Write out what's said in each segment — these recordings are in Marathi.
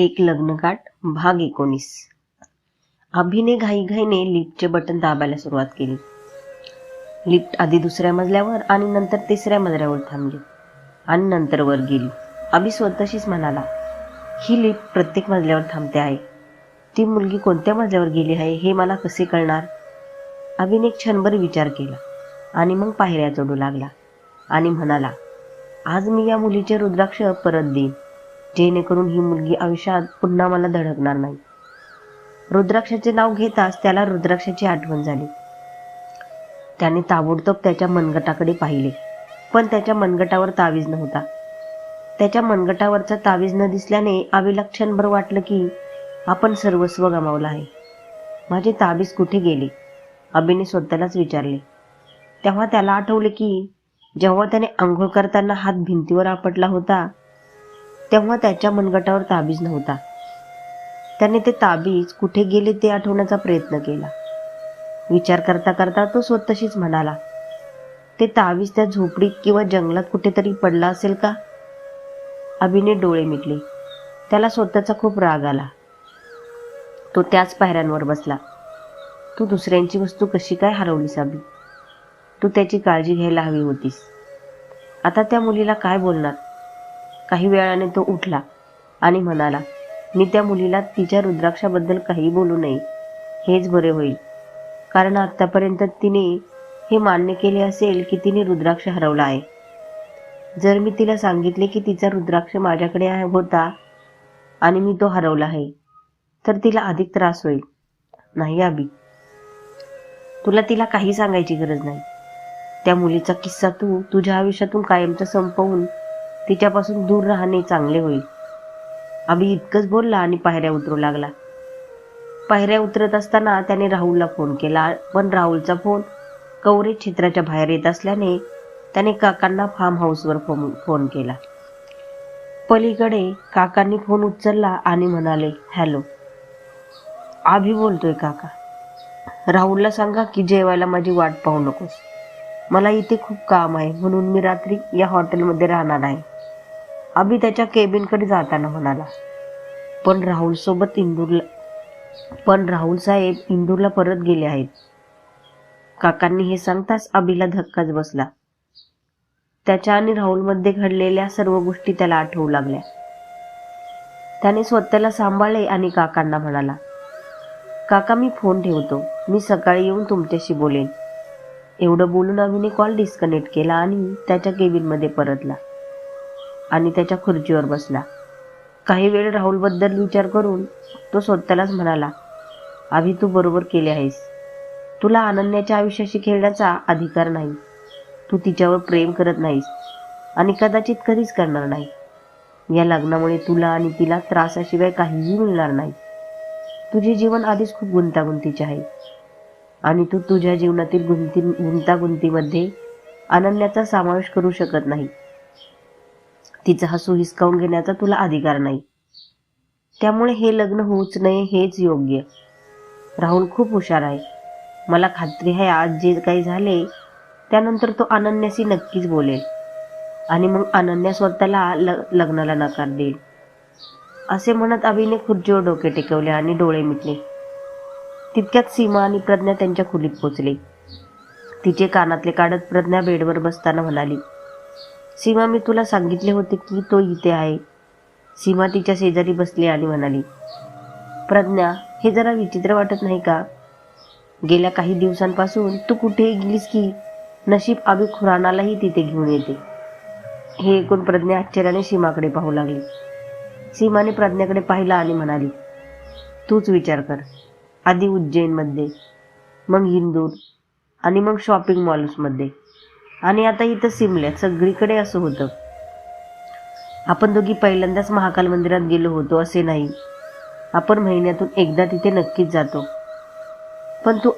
एक लग्नगाठ भाग एकोणीस. अभिने घाईघाईने लिफ्टचे बटन दाबायला सुरुवात केली. लिफ्ट आधी दुसऱ्या मजल्यावर आणि नंतर तिसऱ्या मजल्यावर थांबली. आणि नंतर वर गेली. अभि स्वतःशीच म्हणाला ही लिफ्ट प्रत्येक मजल्यावर थांबते आहे. ती मुलगी कोणत्या मजल्यावर गेली आहे हे मला कसे कळणार? अभिने क्षणभर विचार केला आणि मग पायऱ्या चढू लागला आणि म्हणाला आज मी या मुलीचे रुद्राक्ष परत देईन. जेणेकरून ही मुलगी आयुष्यात पुन्हा मला धडकणार नाही. रुद्राक्षाचे नाव घेताच त्याला रुद्राक्षाची आठवण झाली. त्याने ताबडतोब त्याच्या मनगटाकडे पाहिले पण त्याच्या मनगटावर तावीज नव्हता. त्याच्या मनगटावरचा तावीज न दिसल्याने आवीला क्षणभर वाटलं की आपण सर्वस्व गमावलं आहे. माझे ताबीज कुठे गेले? अभिने स्वतःलाच विचारले. तेव्हा त्याला आठवले की जेव्हा त्याने आंघोळ करताना हात भिंतीवर आपटला होता तेव्हा त्याच्या मनगटावर ताबीज नव्हता. त्याने ते ताबीज कुठे गेले ते आठवण्याचा प्रयत्न केला. विचार करता करता तो स्वतःशीच म्हणाला ते ताबीज त्या झोपडीत किंवा जंगलात कुठेतरी पडला असेल का? अभिने डोळे मिटले. त्याला स्वतःचा खूप राग आला. तो त्याच पायऱ्यांवर बसला. तू दुसऱ्यांची वस्तू कशी काय हरवलीस अभि? तू त्याची काळजी घ्यायला हवी होतीस. आता त्या मुलीला काय बोलणार? काही वेळाने तो उठला आणि म्हणाला मी त्या मुलीला तिच्या रुद्राक्षाबद्दल काही बोलू नये. हेच बरे होईल. कारण आत्तापर्यंत तिने हे मान्य केले असेल की तिने रुद्राक्ष हरवला आहे. जर मी तिला सांगितले की तिचा रुद्राक्ष माझ्याकडे आहे होता आणि मी तो हरवला आहे तर तिला अधिक त्रास होईल. नाही अभि तुला तिला काही सांगायची गरज नाही. त्या मुलीचा किस्सा तू तुझ्या आयुष्यातून कायमचा संपवून तिच्यापासून दूर राहणे चांगले होईल. अभि इतकंच बोलला आणि पायऱ्या उतरू लागला. पायऱ्या उतरत असताना त्याने राहुलला फोन केला. पण राहुलचा फोन कवरे क्षेत्राच्या बाहेर येत असल्याने त्याने काकांना फार्म हाऊसवर फोन फोन केला. पलीकडे काकांनी फोन उचलला आणि म्हणाले हॅलो आभी बोलतोय काका. राहुलला सांगा की जेवायला माझी वाट पाहू नकोस. मला इथे खूप काम आहे. म्हणून मी रात्री या हॉटेलमध्ये राहणार आहे. आम्ही त्याच्या केबिनकडे जाताना म्हणाला पण राहुलसोबत इंदूरला पण राहुल साहेब इंदूरला परत गेले आहेत. काकांनी हे सांगताच अभिला धक्काच बसला. त्याच्या आणि राहुलमध्ये घडलेल्या सर्व गोष्टी त्याला आठवू लागल्या. त्याने स्वतःला सांभाळले आणि काकांना म्हणाला काका मी फोन ठेवतो. मी सकाळी येऊन तुमच्याशी बोलेन. एवढं बोलून अभिने कॉल डिस्कनेक्ट केला आणि त्याच्या केबिनमध्ये परतला. आणि त्याच्या खुर्चीवर बसला. काही वेळ राहुलबद्दल विचार करून तो स्वतःलाच म्हणाला अभि तू बरोबर केले आहेस. तुला अनन्याच्या आयुष्याशी खेळण्याचा अधिकार नाही. तू तिच्यावर प्रेम करत नाहीस आणि कदाचित कधीच करणार नाही. या लग्नामुळे तुला आणि तिला त्रासाशिवाय काहीही मिळणार नाही. तुझे जीवन आधीच खूप गुंतागुंतीचे आहे. आणि तू तुझ्या जीवनातील गुंती गुंतागुंतीमध्ये अनन्याचा समावेश करू शकत नाही. तिचा हसू हिसकावून घेण्याचा तुला अधिकार नाही. त्यामुळे हे लग्न होऊच नये हेच योग्य. राहुल खूप हुशार आहे. मला खात्री आहे आज जे काही झाले त्यानंतर तो अनन्याशी नक्कीच बोलेल. आणि मग अनन्या स्वतःला ल लग्नाला नकार देईल. असे म्हणत अभिने खुर्चीवर डोके टेकवले आणि डोळे मिटले. तितक्यात सीमा आणि प्रज्ञा त्यांच्या खोलीत पोचले. तिचे कानातले काढत प्रज्ञा बेडवर बसताना म्हणाली सीमा मी तुला सांगितले होते की तो इथे आहे. सीमा तिच्या शेजारी बसली आणि म्हणाली प्रज्ञा हे जरा विचित्र वाटत नाही का? गेल्या काही दिवसांपासून तू कुठेही गेलीस की नशीब अभि खुरानालाही तिथे घेऊन येते. हे ऐकून प्रज्ञा आश्चर्याने सीमाकडे पाहू लागली. सीमाने प्रज्ञाकडे पाहिला आणि म्हणाली तूच विचार कर. आधी उज्जैनमध्ये मग इंदूर आणि मग शॉपिंग मॉल्समध्ये. आणि आता इथं सिमल्यात सगळीकडे असं होतं. आपण दोघी पहिल्यांदाच महाकाल मंदिरात गेलो होतो असे नाही. आपण महिन्यातून एकदा तिथे नक्कीच जातो. पण तू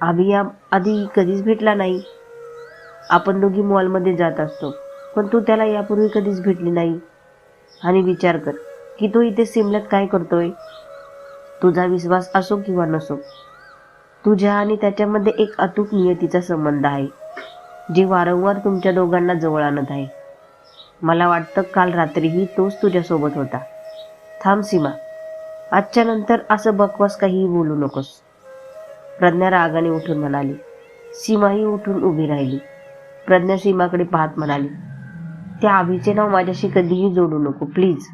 आम्ही या आधी कधीच भेटला नाही. आपण दोघी मॉलमध्ये जात असतो पण तू त्याला यापूर्वी कधीच भेटली नाही. आणि विचार कर की तो इथे सिमल्यात काय करतोय? तुझा विश्वास असो किंवा नसो तुझ्या आणि त्याच्यामध्ये एक अतूट नियतीचा संबंध आहे. जी वारंवार तुमच्या दोघांना जवळ आणत आहे. मला वाटतं काल रात्रीही तोच तुझ्यासोबत होता. थांब सीमा. आजच्या नंतर असं बकवास काहीही बोलू नकोस. प्रज्ञा रागाने उठून म्हणाली. सीमाही उठून उभी राहिली. प्रज्ञा सीमाकडे पाहत म्हणाली त्या आभीचे नाव माझ्याशी कधीही जोडू नको प्लीज.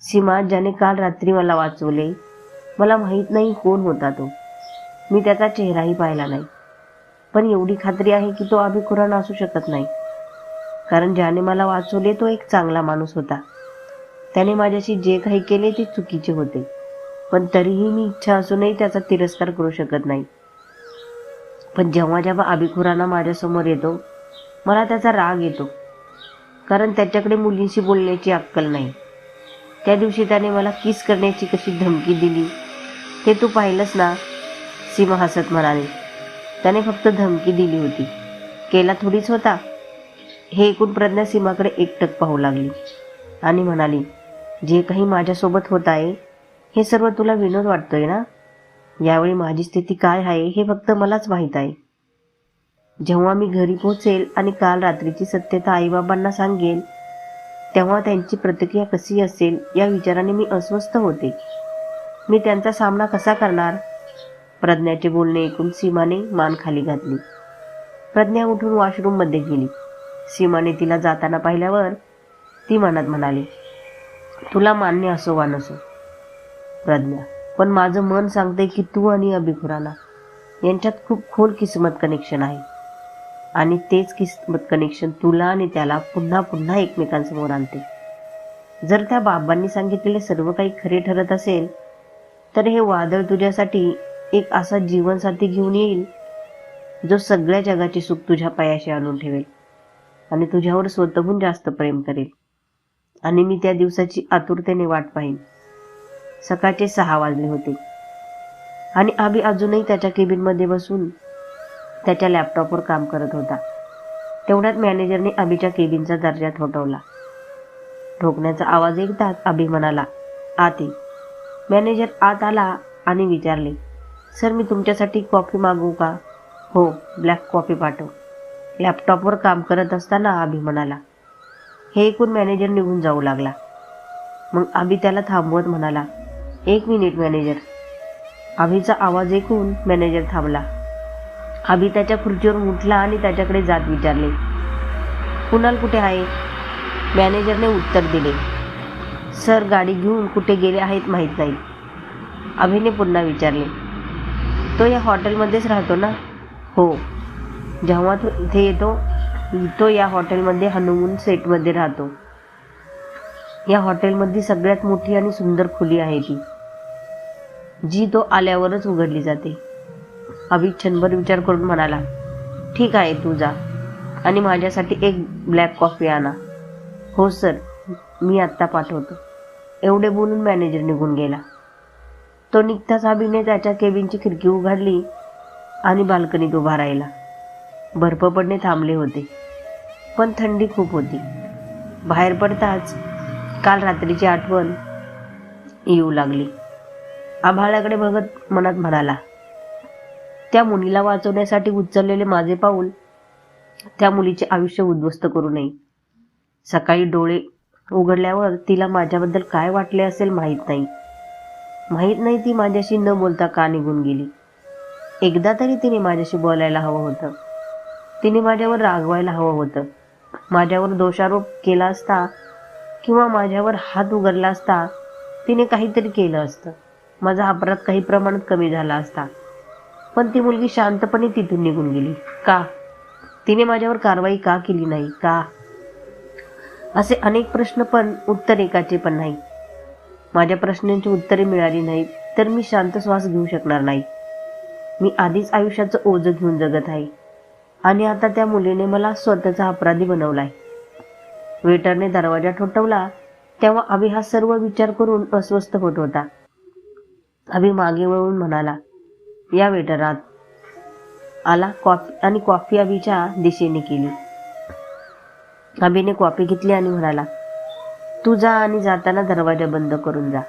सीमा ज्याने काल रात्री मला वाचवले मला माहीत नाही कोण होता तो. मी त्याचा चेहराही पाहिला नाही. पण एवढी खात्री आहे की तो अभिखुराण असू शकत नाही. कारण ज्याने मला वाचवले तो एक चांगला माणूस होता. त्याने माझ्याशी जे काही केले ते चुकीचे होते. पण तरीही मी इच्छा असूनही त्याचा तिरस्कार करू शकत नाही. पण जेव्हा जेव्हा अभिखुराना माझ्यासमोर येतो मला त्याचा राग येतो. कारण त्याच्याकडे मुलींशी बोलण्याची अक्कल नाही. त्या दिवशी त्याने मला किस करण्याची कशी धमकी दिली ते तू पाहिलंस ना? सीमा हसत म्हणाले. त्याने फक्त धमकी दिली होती. केला थोडीच होता. हे ऐकून प्रज्ञा सीमाकडे एकटक पाहू लागली. आणि म्हणाली जे काही माझ्यासोबत होत आहे हे सर्व तुला विनोद वाटतोय ना? यावेळी माझी स्थिती काय आहे हे फक्त मलाच माहीत आहे. जेव्हा मी घरी पोहोचेल आणि काल रात्रीची सत्यता आईबाबांना सांगेल तेव्हा त्यांची प्रतिक्रिया कशी असेल या विचाराने मी अस्वस्थ होते. मी त्यांचा सामना कसा करणार? प्रज्ञाचे बोलणे ऐकून सीमाने मान खाली घातली. प्रज्ञा उठून वॉशरूममध्ये गेली. सीमाने तिला जाताना पाहिल्यावर ती मनात म्हणाली तुला मान्य असो वा नसो प्रज्ञा पण माझं मन सांगते की तू आणि अभिखुराना यांच्यात खूप खोल किस्मत कनेक्शन आहे. आणि तेच किस्मत कनेक्शन तुला आणि त्याला पुन्हा पुन्हा एकमेकांसमोर आणते. जर त्या बाबांनी सांगितलेले सर्व काही खरे ठरत असेल तर हे वादळ तुझ्यासाठी एक असा जीवनसाथी घेऊन येईल जो सगळ्या जगाचे सुख तुझ्या पायाशी आणून ठेवेल आणि तुझ्यावर स्वतःहून जास्त प्रेम करेल. आणि मी त्या दिवसाची आतुरतेने वाट पाहिन. सकाळचे सहा वाजले होते. आणि आबी अजूनही त्याच्या केबिनमध्ये बसून त्याच्या लॅपटॉपवर काम करत होता. तेवढ्यात मॅनेजरने आबीच्या केबिनचा दर्जा ठोठवला. ठोकण्याचा आवाज ऐकताच अभि म्हणाला आते मॅनेजर आत आला आणि विचारले सर मी तुमच्यासाठी कॉफी मागवू का? हो ब्लॅक कॉफी पाठव. लॅपटॉपवर काम करत असताना आभी म्हणाला हे ऐकून मॅनेजर निघून जाऊ लागला. मग आभी त्याला थांबवत म्हणाला एक मिनिट मॅनेजर. अभिचा आवाज ऐकून मॅनेजर थांबला. आभी त्याच्या खुर्चीवरून उठला आणि त्याच्याकडे जात विचारले कुणाल कुठे आहे? मॅनेजरने उत्तर दिले सर गाडी घेऊन कुठे गेले आहेत माहीत नाही. अभिने पुन्हा विचारले तो या हॉटेलमध्येच राहतो ना? हो. जेव्हा तो इथे येतो तो या हॉटेलमध्ये हनुमून सेटमध्ये राहतो. या हॉटेलमधली सगळ्यात मोठी आणि सुंदर खोली आहे ती. जी तो आल्यावरच उघडली जाते. अभि क्षणभर विचार करून म्हणाला ठीक आहे तू जा. आणि माझ्यासाठी एक ब्लॅक कॉफी आणा. हो सर. मी आत्ता पाठवतो. एवढे बोलून मॅनेजर निघून गेला. तो निघताच अभिने त्याच्या केबिनची खिडकी उघडली आणि बाल्कनीत उभा राहिला. बर्फ पडणे थांबले होते पण थंडी खूप होती. बाहेर पडताच काल रात्रीची आठवण येऊ लागली. आभाळाकडे बघत मनात म्हणाला त्या मुलीला वाचवण्यासाठी उचललेले माझे पाऊल त्या मुलीचे आयुष्य उद्ध्वस्त करू नये. सकाळी डोळे उघडल्यावर तिला माझ्याबद्दल काय वाटले असेल माहीत नाही. माहीत नाही ती माझ्याशी न बोलता का निघून गेली. एकदा तरी तिने माझ्याशी बोलायला हवं होतं. तिने माझ्यावर रागवायला हवं होतं. माझ्यावर दोषारोप केला असता किंवा माझ्यावर हात उघडला असता तिने काहीतरी केलं असतं. माझा अपराध काही प्रमाणात कमी झाला असता. पण ती मुलगी शांतपणे तिथून निघून गेली. का? तिने माझ्यावर कारवाई का केली नाही? का? असे अनेक प्रश्न पण उत्तर एकाचे पण नाही माझ्या प्रश्नांची उत्तरे मिळाली नाहीत तर मी शांत श्वास घेऊ शकणार नाही. मी आधीच आयुष्याचं ओझं घेऊन जगत आहे. आणि आता त्या मुलीने मला स्वतःचा अपराधी बनवलाय. वेटरने दरवाजा ठोठवला तेव्हा अभि हा सर्व विचार करून अस्वस्थ होत होता. अभि मागे वळून म्हणाला या वेटरात. आला कॉफी आणि कॉफी अभिच्या दिशेने केली. अभिने कॉफी घेतली आणि म्हणाला तू जा आणि जाताना दरवाजा बंद करून जा.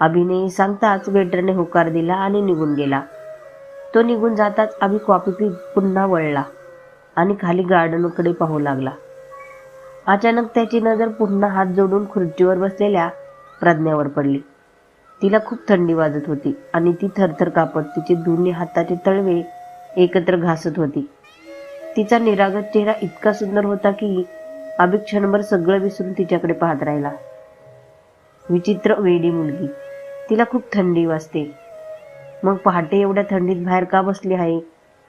अभिने सांगताच वेटरने होकार दिला आणि निघून गेला. तो निघून जाताच अभि कॉपी पी पुन्हा वळला आणि खाली गार्डनकडे पाहू लागला. अचानक त्याची नजर पुन्हा हात जोडून खुर्चीवर बसलेल्या प्रज्ञावर पडली. तिला खूप थंडी वाजत होती आणि ती थरथर कापत तिचे दोन्ही हाताचे तळवे एकत्र घासत होती. तिचा निरागत चेहरा इतका सुंदर होता की अभि क्षणभर सगळं विसरून तिच्याकडे पाहत राहिला. विचित्र वेडी मुलगी. तिला खूप थंडी वाजते. मग पहाटे एवढ्या थंडीत बाहेर का बसली आहे?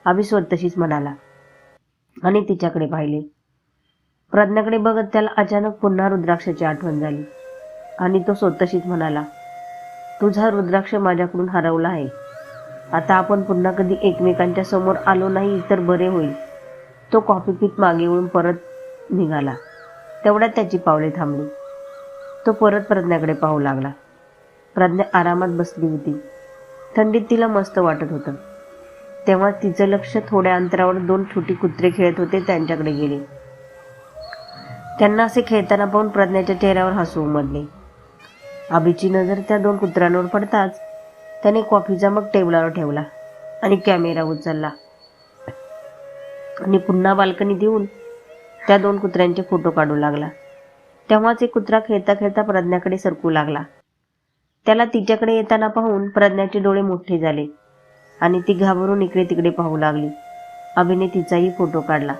अभि स्वतःशीच म्हणाला. आणि तिच्याकडे पाहिले. प्रज्ञाकडे बघत त्याला अचानक पुन्हा रुद्राक्षाची आठवण झाली. आणि तो स्वतःशीच म्हणाला तुझा रुद्राक्ष माझ्याकडून हरवला आहे. आता आपण पुन्हा कधी एकमेकांच्या समोर आलो नाही तर बरे होईल. तो कॉफी पीत मागे वळून परत निघाला. तेवढ्यात त्याची पावले थांबली. तो परत प्रज्ञाकडे पाहू लागला. प्रज्ञा आरामात बसली होती. थंडीत तिला मस्त वाटत होतं. तेव्हा तिचं लक्ष थोड्या अंतरावर दोन छोटी कुत्रे खेळत होते त्यांच्याकडे गेले. त्यांना असे खेळताना पाहून प्रज्ञाच्या चेहऱ्यावर हसू उमटले. आबीची नजर त्या दोन कुत्र्यांवर पडताच त्याने कॉफीचा मग टेबलावर ठेवला आणि कॅमेरा उचलला. आणि पुन्हा बाल्कनीत येऊन त्या दोन कुत्र्यांचे फोटो काढू लागला. तेव्हाच एक कुत्रा खेळता खेळता प्रज्ञाकडे सरकू लागला. त्याला तिच्याकडे येताना पाहून प्रज्ञाचे डोळे मोठे झाले आणि ती घाबरून इकडे तिकडे पाहू लागली. अभिने तिचाही फोटो काढला.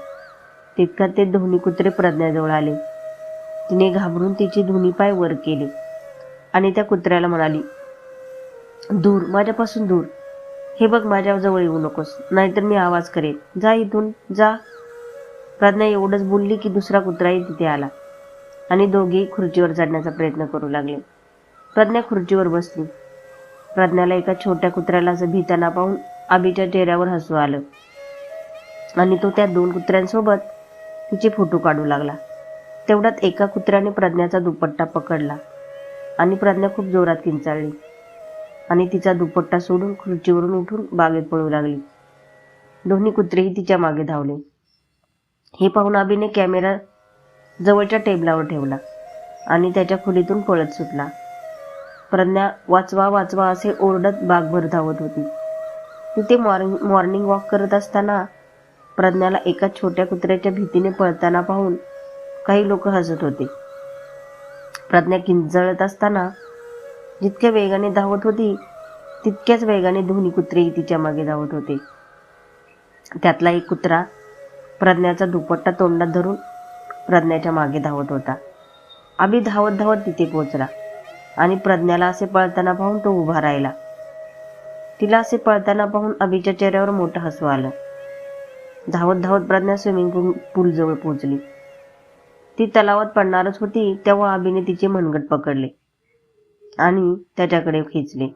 तितका ते धोनी कुत्रे प्रज्ञाजवळ आले. तिने घाबरून तिची धुनी पाय वर केले आणि त्या कुत्र्याला म्हणाली दूर माझ्यापासून दूर. हे बघ माझ्या जवळ येऊ नकोस. नाहीतर मी आवाज करेन. जा इथून जा. प्रज्ञा एवढंच बोलली की दुसरा कुत्राही तिथे आला. आणि दोघेही खुर्चीवर चढण्याचा प्रयत्न करू लागले. प्रज्ञा खुर्चीवर बसली. प्रज्ञाला एका छोट्या कुत्र्याला असं भीताना पाहून आबीच्या चेहऱ्यावर हसू आलं. आणि तो त्या दोन कुत्र्यांसोबत तिचे फोटो काढू लागला. तेवढ्यात एका कुत्र्याने प्रज्ञाचा दुपट्टा पकडला. आणि प्रज्ञा खूप जोरात किंचाळली. आणि तिचा दुपट्टा सोडून खुर्चीवरून उठून बागेत पळू लागली. दोन्ही कुत्रेही तिच्यामागे धावले. हे पाहून अभिने कॅमेरा जवळच्या टेबलावर ठेवला आणि त्याच्या खोलीतून पळत सुटला. प्रज्ञा वाचवा वाचवा असे ओरडत बागभर धावत होती. तिथे मॉर्निंग मॉर्निंग वॉक करत असताना प्रज्ञाला एका छोट्या कुत्र्याच्या भीतीने पळताना पाहून काही लोक हसत होते. प्रज्ञा किंजळत असताना जितक्या वेगाने धावत होती तितक्याच वेगाने दोन्ही कुत्रेही तिच्यामागे धावत होते. त्यातला एक कुत्रा प्रज्ञाचा दुपट्टा तोंडात धरून प्रज्ञाच्या मागे धावत होता. अभि धावत धावत तिथे पोचला आणि प्रज्ञाला असे पळताना पाहून तो उभा राहिला. तिला असे पळताना पाहून अभिच्या चेहऱ्यावर मोठं हसू आलं. धावत धावत प्रज्ञा स्विमिंग पूल पूलजवळ पोहोचली ती तलावात पडणारच होती तेव्हा अभिने तिचे मनगट पकडले आणि त्याच्याकडे खेचले.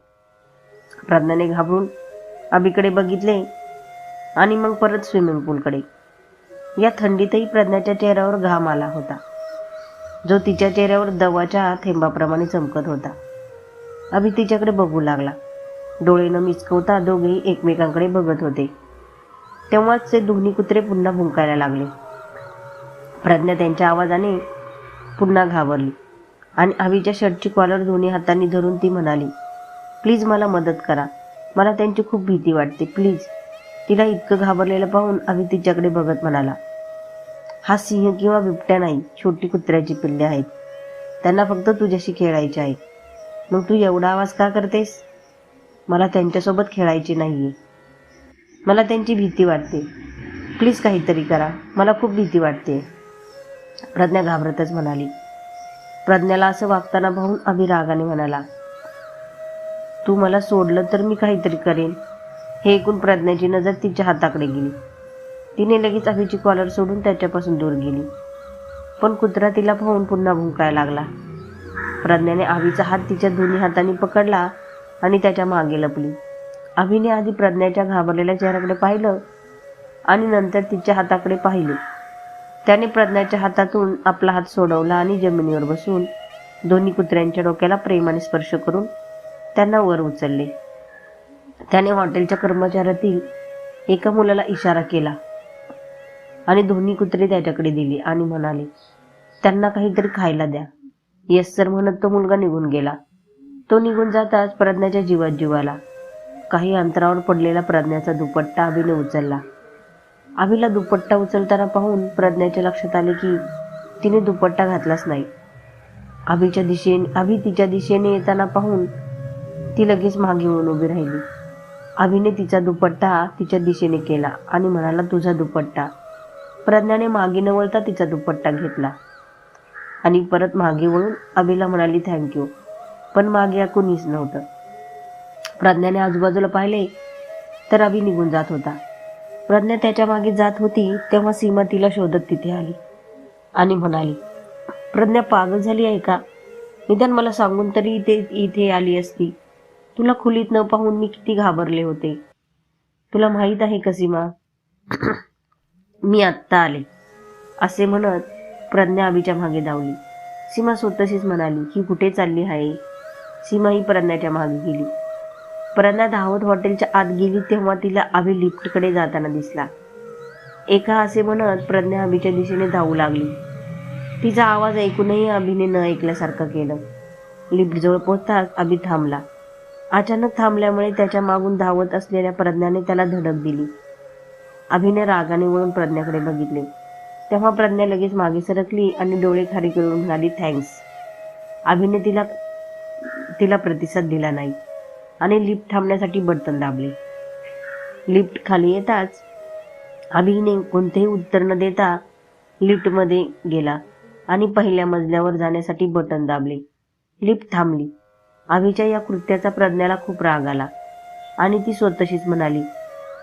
प्रज्ञाने घाबरून अभिकडे बघितले आणि मग परत स्विमिंग पूलकडे या थंडीतही प्रज्ञाच्या चेहऱ्यावर घाम आला होता. जो तिच्या चेहऱ्यावर दवाच्या थेंबाप्रमाणे चमकत होता. अभि तिच्याकडे बघू लागला. डोळेनं मिचकवता दोघेही एकमेकांकडे बघत होते. तेव्हाच ते दोन्ही कुत्रे पुन्हा भुंकायला लागले. प्रज्ञा त्यांच्या आवाजाने पुन्हा घाबरली आणि अभिच्या शर्टची कॉलर दोन्ही हातांनी धरून ती म्हणाली प्लीज मला मदत करा. मला त्यांची खूप भीती वाटते. प्लीज. तिला इतकं घाबरलेलं पाहून अभि तिच्याकडे बघत म्हणाला हा सिंह किंवा बिबट्या नाही छोटी कुत्र्याची पिल्ले आहेत. त्यांना फक्त तुझ्याशी खेळायचे आहे. मग तू एवढा आवाज का करतेस? मला त्यांच्यासोबत खेळायची नाहीये. मला त्यांची भीती वाटते. प्लीज काहीतरी करा. मला खूप भीती वाटते. प्रज्ञा घाबरतच म्हणाली. प्रज्ञाला असं वागताना पाहून अभिरागाने म्हणाला तू मला सोडलं तर मी काहीतरी करेन. हे ऐकून प्रज्ञाची नजर तिच्या हाताकडे गेली. तिने लगेच अभिची कॉलर सोडून त्याच्यापासून दूर गेली. पण कुत्रा तिला पाहून पुन्हा भुंकायला लागला. प्रज्ञाने आवीचा हात तिच्या दोन्ही हाताने पकडला आणि त्याच्यामागे लपली. अभिने आधी प्रज्ञाच्या घाबरलेल्या चेहऱ्याकडे पाहिलं आणि नंतर तिच्या हाताकडे पाहिले. त्याने प्रज्ञाच्या हातातून आपला हात सोडवला आणि जमिनीवर बसून दोन्ही कुत्र्यांच्या डोक्याला प्रेमाने स्पर्श करून त्यांना वर उचलले. त्याने हॉटेलच्या कर्मचाऱ्यातील एका मुलाला इशारा केला. आणि दोन्ही कुत्रे त्याच्याकडे दिली आणि म्हणाले त्यांना काहीतरी खायला द्या. येस सर म्हणत तो मुलगा निघून गेला. तो निघून जाताच प्रज्ञाच्या जीवात जीवाला काही अंतरावर पडलेला प्रज्ञाचा दुपट्टा अभिने उचलला. अभिला दुपट्टा उचलताना पाहून प्रज्ञाच्या लक्षात आले की तिने दुपट्टा घातलाच नाही. अभिच्या दिशेने अभि तिच्या दिशेने येताना पाहून ती लगेच मागे वळून उभी राहिली. अभिने तिचा दुपट्टा तिच्या दिशेने केला आणि म्हणाला तुझा दुपट्टा. प्रज्ञाने मागे न वळता तिचा दुपट्टा घेतला. आणि परत मागे वळून अभिला म्हणाली थँक्यू पण मागे या कुणीच नव्हतं. प्रज्ञाने आजूबाजूला पाहिले तर अभि निघून जात होता. प्रज्ञा त्याच्यामागे जात होती तेव्हा सीमा तिला शोधत तिथे आली आणि म्हणाली प्रज्ञा पागल झाली आहे का? निदान मला सांगून तरी इथे इथे आली असती. तुला खुलीत न पाहून मी किती घाबरले होते. तुला माहीत आहे का सीमा? मी आत्ता आले. असे म्हणत प्रज्ञा अभिच्या मागे धावली. सीमा स्वतःशीच म्हणाली ही कुठे चालली आहे? सीमा ही प्रज्ञाच्या मागे गेली. प्रज्ञा धावत हॉटेलच्या आत गेली तेव्हा तिला अभि लिफ्टकडे जाताना दिसला. एका असे म्हणत प्रज्ञा अभिच्या दिशेने धावू लागली. तिचा आवाज ऐकूनही अभिने न ऐकल्यासारखं केलं. लिफ्टजवळ पोहोचताच अभि थांबला. अचानक थांबल्यामुळे त्याच्या मागून धावत असलेल्या प्रज्ञाने त्याला धडक दिली. अभिने रागाने वळून प्रज्ञाकडे बघितले. तेव्हा प्रज्ञा लगेच मागे सरकली आणि डोळे खाली करून म्हणाली थँक्स अभिने तिला तिला प्रतिसाद दिला नाही आणि लिफ्ट थांबण्यासाठी बटन दाबले. लिफ्ट खाली येताच अभिने कोणतेही उत्तर न देता लिफ्टमध्ये गेला आणि पहिल्या मजल्यावर जाण्यासाठी बटन दाबले. लिफ्ट थांबली. अभिच्या या कृत्याचा प्रज्ञाला खूप राग आला. आणि ती स्वतःशीच म्हणाली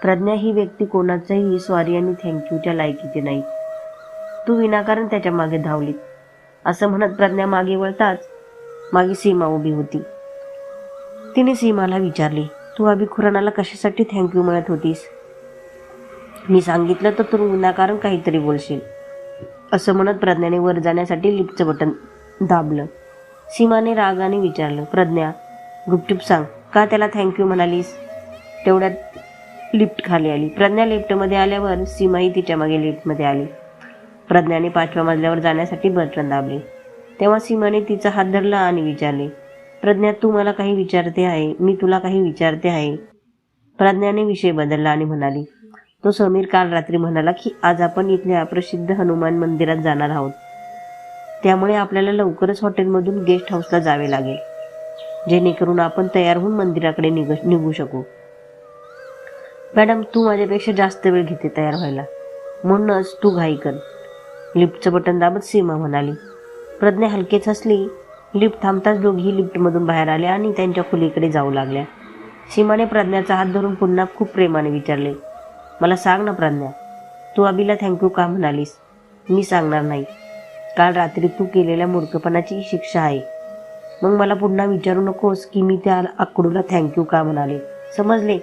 प्रज्ञा ही व्यक्ती कोणाचाही सॉरी आणि थँक्यूच्या लायकीची नाही. तू विनाकारण त्याच्यामागे धावलीत. असं म्हणत प्रज्ञा मागे वळताच मागे सीमा उभी होती. तिने सीमाला विचारले तू अभि खुराणाला कशासाठी थँक्यू म्हणत होतीस? मी सांगितलं तर तू विनाकारण काहीतरी बोलशील असं म्हणत प्रज्ञाने वर जाण्यासाठी लिफ्टचं बटन दाबलं. सीमाने रागाने विचारलं प्रज्ञा गुपचूप सांग का त्याला थँक्यू म्हणालीस? तेवढ्यात लिफ्ट खाली आली. प्रज्ञा लिफ्टमध्ये आल्यावर सीमाही तिच्यामागे लिफ्टमध्ये आली. प्रज्ञाने पाचव्या मजल्यावर जाण्यासाठी बटन दाबले. तेव्हा सीमाने तिचा हात धरला आणि विचारले प्रज्ञा तू मला काही विचारते आहे? मी तुला काही विचारते आहे? प्रज्ञाने विषय बदलला आणि म्हणाली तो समीर काल रात्री म्हणाला की आज आपण इथल्या प्रसिद्ध हनुमान मंदिरात जाणार आहोत. त्यामुळे आपल्याला लवकरच हॉटेलमधून गेस्ट हाऊसला जावे लागेल. जेणेकरून आपण तयार होऊन मंदिराकडे निघ निघू शकू. मॅडम तू माझ्यापेक्षा जास्त वेळ घेते तयार व्हायला. म्हणूनच तू घाई कर. लिफ्टचं बटन दाबत सीमा म्हणाली. प्रज्ञा हलकेच हसली. लिफ्ट थांबताच दोघीही लिफ्टमधून बाहेर आल्या आणि त्यांच्या खोलीकडे जाऊ लागल्या. सीमाने प्रज्ञाचा हात धरून पुन्हा खूप प्रेमाने विचारले मला सांग ना प्रज्ञा तू अभिला थँक्यू का म्हणालीस? मी सांगणार नाही. काल रात्री तू केलेल्या मूर्खपणाची शिक्षा आहे. मग मला पुन्हा विचारू नकोस की मी त्या आकडूला थँक्यू का म्हणाले? समजले?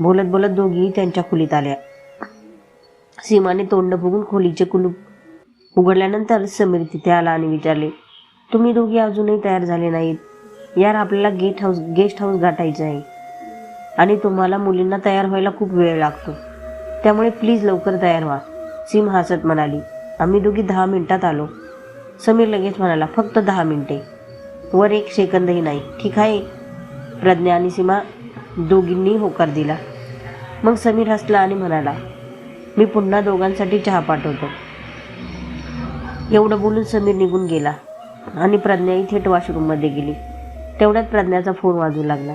बोलत बोलत दोघीही त्यांच्या खोलीत आल्या. सीमाने तोंड बघून खोलीचे कुलूप उघडल्यानंतर समीर तिथे आला आणि विचारले तुम्ही दोघी अजूनही तयार झाले नाहीत. यार आपल्याला गेट हाऊस गेस्ट हाऊस गाठायचं आहे. आणि तुम्हाला मुलींना तयार व्हायला खूप वेळ लागतो. त्यामुळे प्लीज लवकर तयार व्हा. सीम हसत म्हणाली आम्ही दोघी दहा मिनिटात आलो. समीर लगेच म्हणाला फक्त दहा मिनिटे. वर एक सेकंदही नाही. ठीक आहे. प्रज्ञा आणि सीमा दोघींनी होकार दिला. मग समीर हसला आणि म्हणाला मी पुन्हा दोघांसाठी चहा पाठवतो. एवढं बोलून समीर निघून गेला आणि प्रज्ञाही थेट वॉशरूममध्ये गेली. तेवढ्यात प्रज्ञाचा फोन वाजू लागला.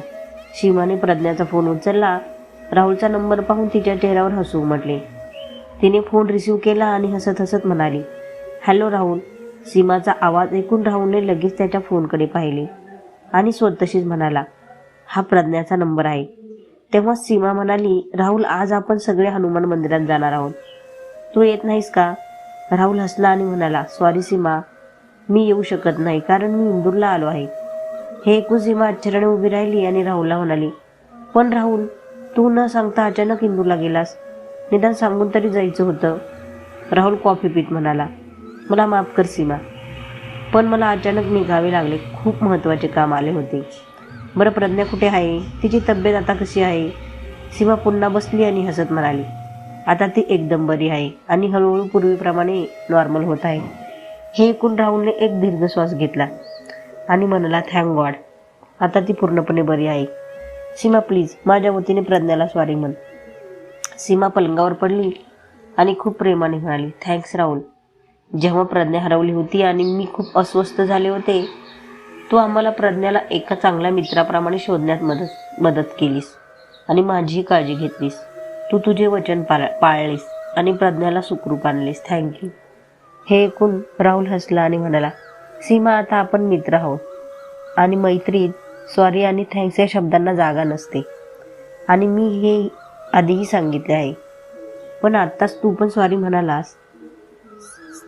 सीमाने प्रज्ञाचा फोन उचलला. राहुलचा नंबर पाहून तिच्या चेहऱ्यावर हसू उमटले. तिने फोन रिसीव केला आणि हसत हसत म्हणाली हॅलो राहुल. सीमाचा आवाज ऐकून राहुलने लगेच त्याच्या फोनकडे पाहिले आणि स्वतशीच म्हणाला हा प्रज्ञाचा नंबर आहे. तेव्हा सीमा म्हणाली राहुल आज आपण सगळे हनुमान मंदिरात जाणार आहोत. तू येत नाहीस का? राहुल हसला आणि म्हणाला सॉरी सीमा. मी येऊ शकत नाही कारण मी इंदूरला आलो आहे. हे ऐकून सीमा आश्चर्याने उभी राहिली आणि राहुलला म्हणाली पण राहुल तू न सांगता अचानक इंदूरला गेलास? निदान सांगून तरी जायचं होतं. राहुल कॉफी पीत म्हणाला मला माफ कर सीमा पण मला अचानक निघावे लागले. खूप महत्त्वाचे काम आले होते. बरं प्रज्ञा कुठे आहे? तिची तब्येत आता कशी आहे? सीमा पुन्हा बसली आणि हसत म्हणाली आता ती एकदम बरी आहे आणि हळूहळू पूर्वीप्रमाणे नॉर्मल होत आहे. हे ऐकून राहुलने एक दीर्घ श्वास घेतला आणि म्हणाला थँक गॉड आता ती पूर्णपणे बरी आहे. सीमा प्लीज माझ्या वतीने प्रज्ञाला स्वारी म्हण. सीमा पलंगावर पडली आणि खूप प्रेमाने म्हणाली थँक्स राहुल. जेव्हा प्रज्ञा हरवली होती आणि मी खूप अस्वस्थ झाले होते तू आम्हाला प्रज्ञाला एका चांगल्या मित्राप्रमाणे शोधण्यात मदत मदत केलीस आणि माझीही काळजी घेतलीस. तू तुझे वचन पाळ पाळलीस आणि प्रज्ञाला सुखरूप आणलीस. थँक्यू हे ऐकून राहुल हसला आणि म्हणाला सीमा आता आपण मित्र आहोत आणि मैत्रीत सॉरी आणि थँक्स या शब्दांना जागा नसते आणि मी हे आधीही सांगितले आहे. पण आत्ताच तू पण स्वारी म्हणालास.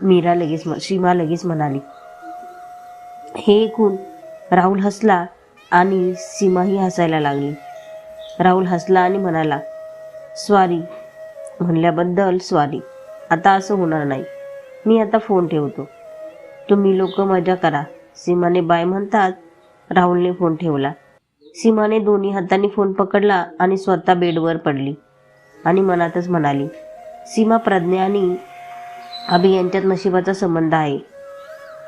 मीरा लगेच सीमा लगेच म्हणाली. हे ऐकून राहुल हसला आणि सीमाही हसायला लागली. राहुल हसला आणि म्हणाला स्वारी म्हणल्याबद्दल स्वारी आता असं होणार नाही. मी आता फोन ठेवतो. तुम्ही लोक मजा करा. सीमाने बाय म्हणतात राहुलने फोन ठेवला. सीमाने दोन्ही हातांनी फोन पकडला आणि स्वतः बेडवर पडली. आणि मनातच म्हणाली सीमा प्रज्ञा आणि अभि यांच्यात नशिबाचा संबंध आहे.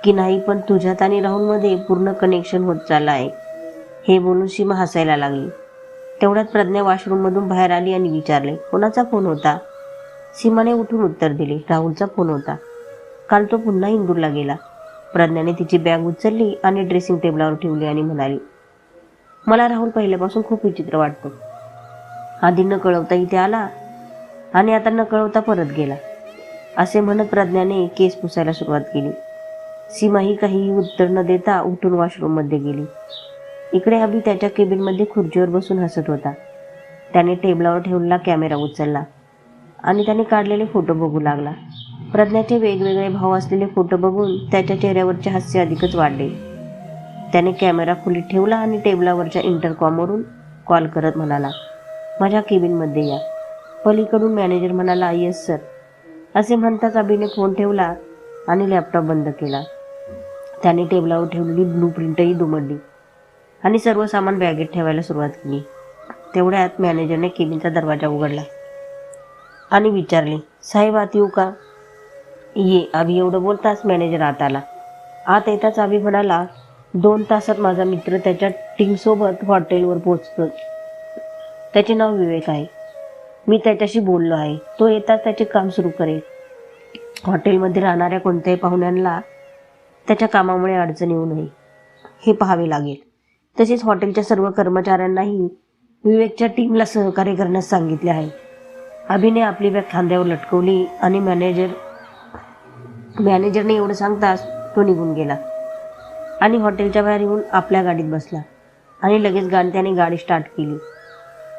की नाही पण तुझ्यात आणि राहुलमध्ये पूर्ण कनेक्शन होत चाललं आहे. हे बोलून सीमा हसायला लागली. तेवढ्यात प्रज्ञा वॉशरूममधून बाहेर आली आणि विचारले कोणाचा फोन होता? सीमाने उठून उत्तर दिले राहुलचा फोन होता. काल तो पुन्हा इंदूरला गेला. प्रज्ञाने तिची बॅग उचलली आणि ड्रेसिंग टेबलावर ठेवली आणि म्हणाली मला राहुल पहिल्यापासून खूप विचित्र वाटतो. आधी न कळवता इथे आला आणि आता न कळवता परत गेला. असे म्हणत प्रज्ञाने केस पुसायला सुरुवात केली. सीमाही काहीही उत्तर न देता उठून वॉशरूममध्ये गेली. इकडे अभि त्याच्या केबिनमध्ये खुर्चीवर बसून हसत होता. त्याने टेबलावर ठेवलेला कॅमेरा उचलला आणि त्याने काढलेले फोटो बघू लागला. प्रज्ञाचे वेगवेगळे भाव असलेले फोटो बघून त्याच्या चेहऱ्यावरचे हास्य अधिकच वाढले. त्याने कॅमेरा खोलीत ठेवला आणि टेबलावरच्या इंटरकॉमवरून कॉल करत म्हणाला माझ्या केबिनमध्ये या. पलीकडून मॅनेजर म्हणाला येस सर. असे म्हणताच अभिने फोन ठेवला आणि लॅपटॉप बंद केला. त्याने टेबलावर ठेवलेली ब्लू प्रिंटही दुमडली आणि सर्व सामान बॅगेत ठेवायला सुरुवात केली. तेवढ्यात मॅनेजरने केबिनचा दरवाजा उघडला आणि विचारले साहेब आत येऊ का? ये अभि एवढं बोलताच मॅनेजर आत आला. आत येताच अभि म्हणाला दोन तासात माझा मित्र त्याच्या टीमसोबत हॉटेलवर पोहोचतो. त्याचे नाव विवेक आहे. मी त्याच्याशी बोललो आहे. तो येताच त्याचे काम सुरू करेल. हॉटेलमध्ये राहणाऱ्या कोणत्याही पाहुण्यांना त्याच्या कामामुळे अडचण येऊ नये हे पाहावे लागेल. तसेच हॉटेलच्या सर्व कर्मचाऱ्यांनाही विवेकच्या टीमला सहकार्य करण्यास सांगितले आहे. अभिने आपली बॅग खांद्यावर लटकवली आणि मॅनेजर मॅनेजरने एवढं सांगताच तो निघून गेला. आणि हॉटेलच्या बाहेर येऊन आपल्या गाडीत बसला आणि लगेच गाडी त्याने गाडी स्टार्ट केली.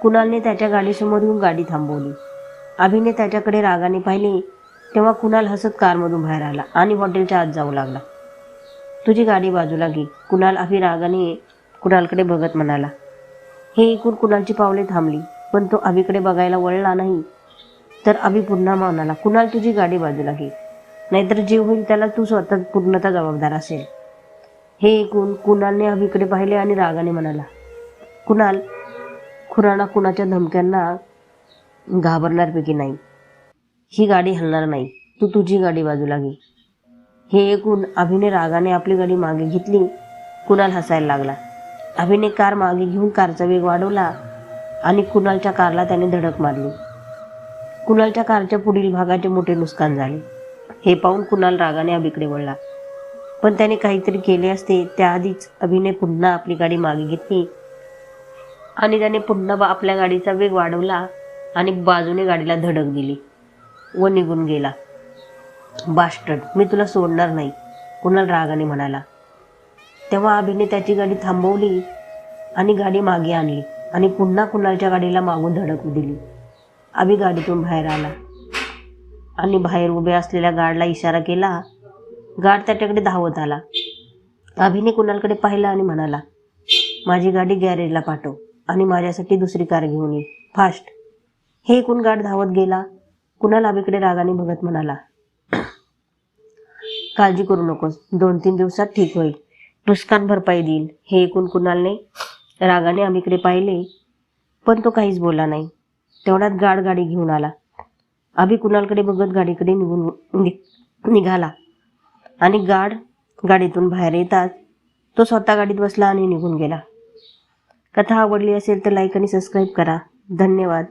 कुणालने त्याच्या गाडीसमोर येऊन गाडी थांबवली. अभिने त्याच्याकडे रागाने पाहिले तेव्हा कुणाल हसत कारमधून बाहेर आला आणि हॉटेलच्या आत जाऊ लागला. तुझी गाडी बाजूला घे कुणाल अभि रागाने कुणालकडे बघत म्हणाला. हे ऐकून कुणालची पावले थांबली पण तो अभिकडे बघायला वळला नाही. तर अभि पुन्हा म्हणाला कुणाल तुझी गाडी बाजूला घे. नाहीतर जे होईल त्याला तू स्वतः पूर्णतः जबाबदार असेल. हे ऐकून कुणालने अभिकडे पाहिले आणि रागाने म्हणाला कुणाल खुराणा कुणाच्या धमक्यांना घाबरणारपैकी नाही. ही गाडी हलणार नाही. तू तुझी गाडी बाजूला घे. हे ऐकून अभिने रागाने आपली गाडी मागे घेतली. कुणाल हसायला लागला. अभिने कार मागे घेऊन कारचा वेग वाढवला आणि कुणालच्या कारला त्याने धडक मारली. कुणालच्या कारच्या पुढील भागाचे मोठे नुकसान झाले. हे पाहून कुणाल रागाने अभिकडे वळला. पण त्याने काहीतरी केले असते त्याआधीच अभिने पुन्हा आपली गाडी मागे घेतली. आणि त्याने पुन्हा बा- आपल्या गाडीचा वेग वाढवला आणि बाजूने गाडीला धडक दिली व निघून गेला. बास्टर्ड मी तुला सोडणार नाही कुणाल रागाने म्हणाला. तेव्हा अभिने त्याची गाडी थांबवली आणि गाडी मागे आणली आणि पुन्हा कुणालच्या गाडीला मागून धडक दिली. अभि गाडीतून बाहेर आला आणि बाहेर उभ्या असलेल्या गाडला इशारा केला गार्ड त्याच्याकडे धावत आला. अभिने कुणालकडे पाहिला आणि म्हणाला माझी गाडी गॅरेजला पाठव आणि माझ्यासाठी दुसरी कार घेऊन ये. फास्ट. हे एकूण गाड धावत गेला. कुणाल अभिकडे रागाने बघत म्हणाला काळजी करू नकोस. दोन तीन दिवसात ठीक होईल. नुकसान भरपाई देईल. हे ऐकून कुणालने रागाने अभिकडे पाहिले पण तो काहीच बोला नाही. तेवढ्यात गाड गाडी घेऊन आला. अभि कुणालकडे बघत गाडीकडे निघून निघाला. आणि गाड गाडीतून बाहेर येताच तो स्वतः गाडीत बसला आणि निघून गेला. कथा आवडली असेल तर लाईक आणि सबस्क्राईब करा. धन्यवाद.